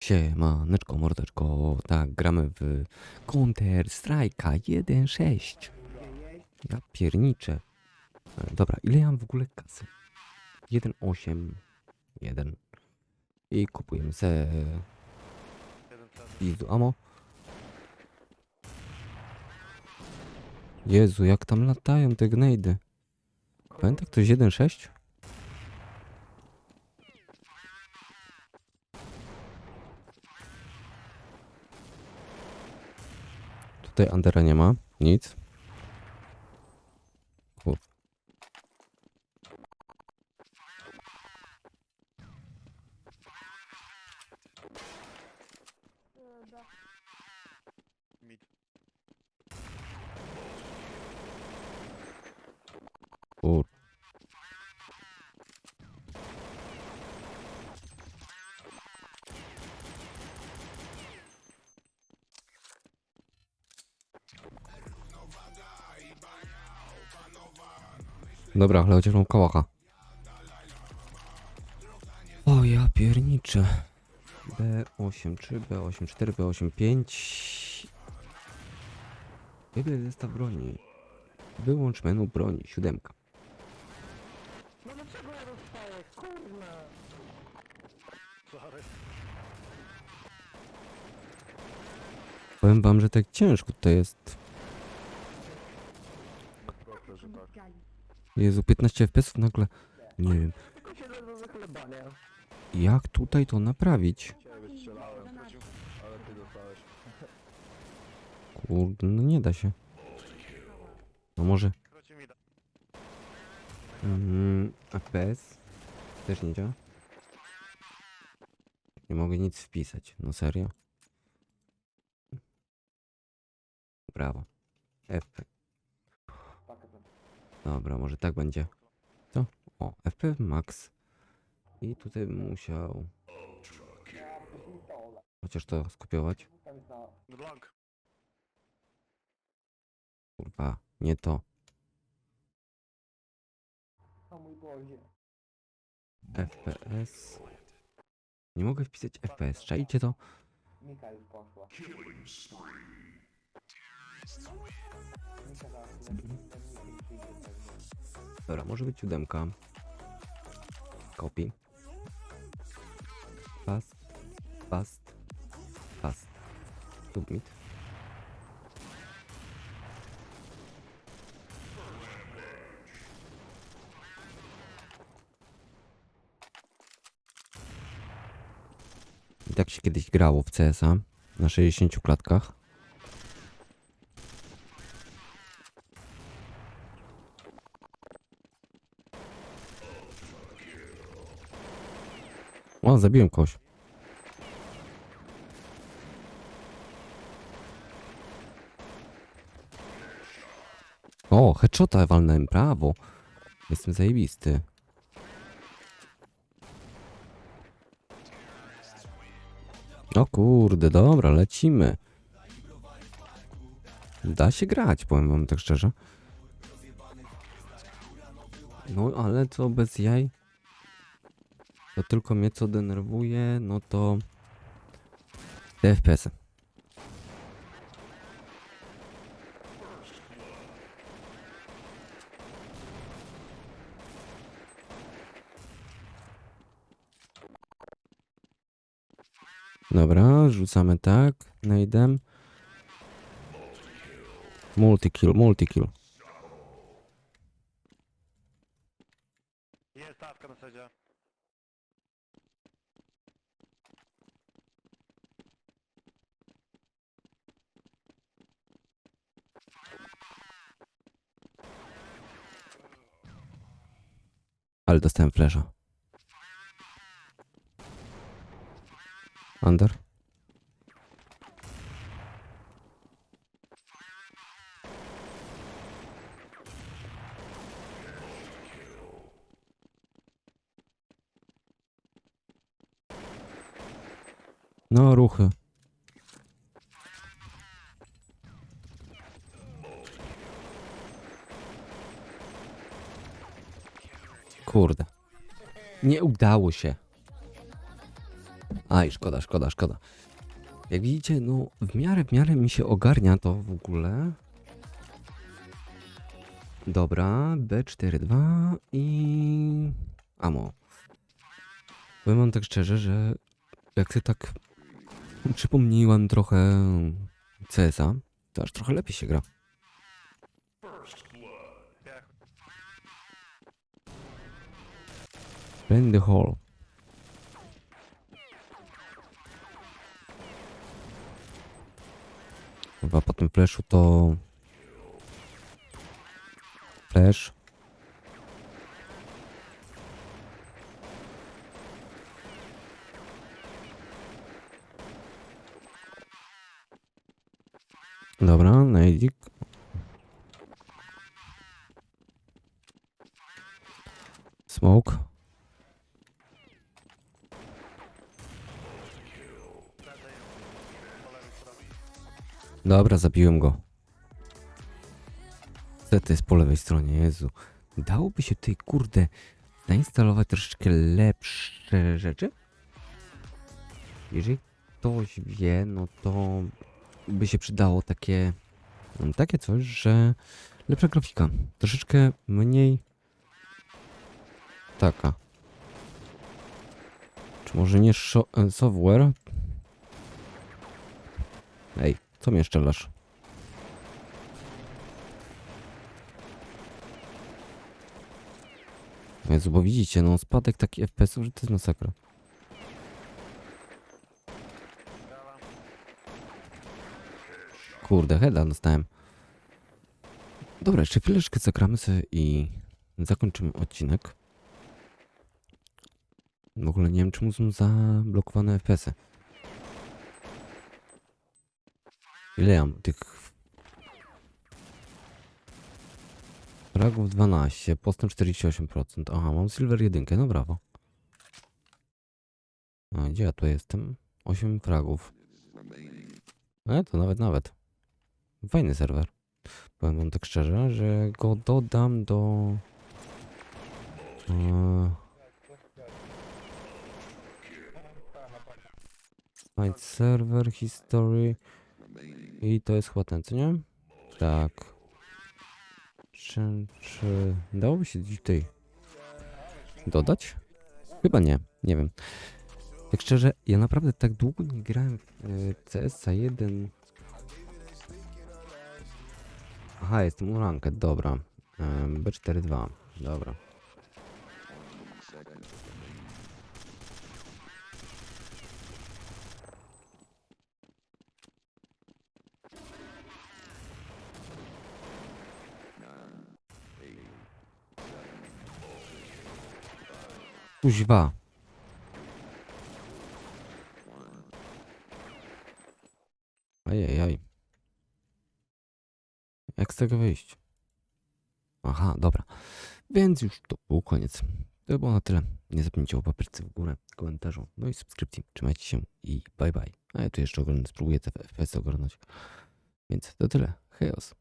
Siemaneczko, mordeczko, tak, gramy w Counter Strike'a 1.6. Ja pierniczę. E, Dobra, ile ja mam w ogóle kasy? 1.8, 1. I kupujemy se pizdu amo. Jezu, jak tam latają te gnejdy. Pamięta ktoś 1.6? Tutaj Andera nie ma, nic. Dobra, ale chociaż mam kałacha. O ja pierniczę. B83, B84, B85. Wybierz zestaw broni. Wyłącz menu broni, siódemka. No dlaczego ja dostaję? Kurna! Powiem wam, że tak ciężko tutaj jest. Proszę, że tak. Jezu, 15 FPS nagle. Nie wiem, się jak tutaj to naprawić? Ciebie wystrzelałem, ale ty dostałeś. Kurde, no nie da się. No może. Krocie mi da. Mm, FPS też nie działa. Nie mogę nic wpisać. No serio? Brawo. FP. Dobra, może tak będzie. Co? O, FP max. I tutaj bym musiał. Chociaż to skopiować. Kurwa, nie to. FPS. Nie mogę wpisać FPS. Czajcie to? Mika już poszła. Dobra, może być siódemka. Copy. Fast. Fast. Fast. Submit. I tak się kiedyś grało w CSa na 60 klatkach. O, zabiłem kogoś. O, headshota walnąłem, brawo. Jestem zajebisty. O kurde, dobra, lecimy. Da się grać, powiem wam tak szczerze. No, ale co bez jaj? To tylko mnie co denerwuje, no to te FPS. -y. Dobra, rzucamy tak, najdem. Multikill, multikill. Jest stawka na sedzie. Ale dostałem flesza. Under. No, ruchy. Kurde. Nie udało się. Aj, szkoda, szkoda, szkoda. Jak widzicie, no w miarę, w miarę mi się ogarnia to w ogóle. Dobra, B42 i... Amo. Powiem wam tak szczerze, że jak ty tak przypomniałem trochę CS-a, to aż trochę lepiej się gra. Friend the hall. Chyba po tym flashu to... Flash. Dobra, Nejdik. Smoke. Dobra, zabiłem go. Co to jest po lewej stronie, Jezu. Dałoby się tutaj, kurde, zainstalować troszeczkę lepsze rzeczy? Jeżeli ktoś wie, no to by się przydało takie, takie coś, że lepsza grafika. Troszeczkę mniej taka. Czy może nie software? Ej, co mnie szczelasz? Jezu, bo widzicie, no spadek taki FPS-ów, że to jest masakra. Kurde, heada dostałem. Dobra, jeszcze chwileczkę zagramy sobie i zakończymy odcinek. W ogóle nie wiem, czemu są zablokowane FPS-y. Ile ja mam tych... Fragów 12, postęp 48%. Aha, mam silver 1, no brawo. A gdzie ja tu jestem? 8 fragów. E, to nawet, nawet. Fajny serwer. Powiem wam tak szczerze, że go dodam do... E, Find server, history i to jest chyba ten, co nie? Tak. Czy, czy dałoby się tutaj dodać? Chyba nie, nie wiem. Tak szczerze, ja naprawdę tak długo nie grałem w y, CSA 1. Aha, jestem u dobra. Ym, B42, dobra. Kuźwa. Ajajaj. Jak z tego wyjść? Aha, dobra. Więc już to był koniec. To było na tyle. Nie zapomnijcie o papierce w górę, komentarzu, no i subskrypcji. Trzymajcie się i bye bye. A ja tu jeszcze oglądam, spróbuję te FPS ogarnąć. Więc to tyle. Chaos.